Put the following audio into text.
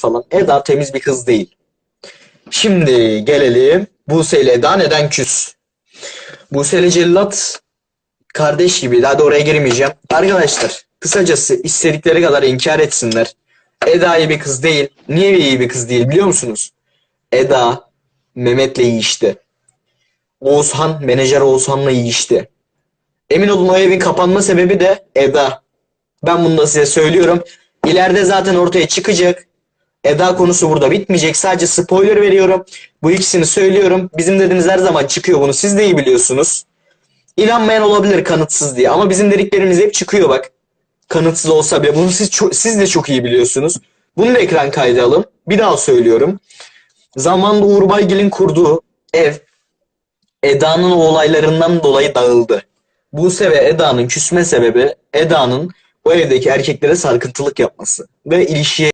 falan. Eda temiz bir kız değil. Şimdi gelelim Buse ile Eda neden küs? Buse ile Cellat kardeş gibi. Daha da oraya girmeyeceğim. Arkadaşlar kısacası istedikleri kadar inkar etsinler. Eda iyi bir kız değil. Niye iyi bir kız değil biliyor musunuz? Eda Mehmet'le yiyişti. Oğuzhan, menajer Oğuzhan'la yiyişti. Emin olun o evin kapanma sebebi de Eda. Ben bunu da size söylüyorum. İleride zaten ortaya çıkacak. Eda konusu burada bitmeyecek. Sadece spoiler veriyorum. Bu ikisini söylüyorum. Bizim dediğimiz her zaman çıkıyor bunu. Siz de iyi biliyorsunuz. İnanmayan olabilir kanıtsız diye. Ama bizim dediklerimiz hep çıkıyor bak. Kanıtsız olsa bile. Bunu siz, çok, siz de çok iyi biliyorsunuz. Bunu da ekran kaydı alın. Bir daha söylüyorum. Zamanında Uğur Baygil'in kurduğu ev Eda'nın olaylarından dolayı dağıldı. Buse ve Eda'nın küsme sebebi Eda'nın o evdeki erkeklere sarkıntılık yapması ve ilişkiye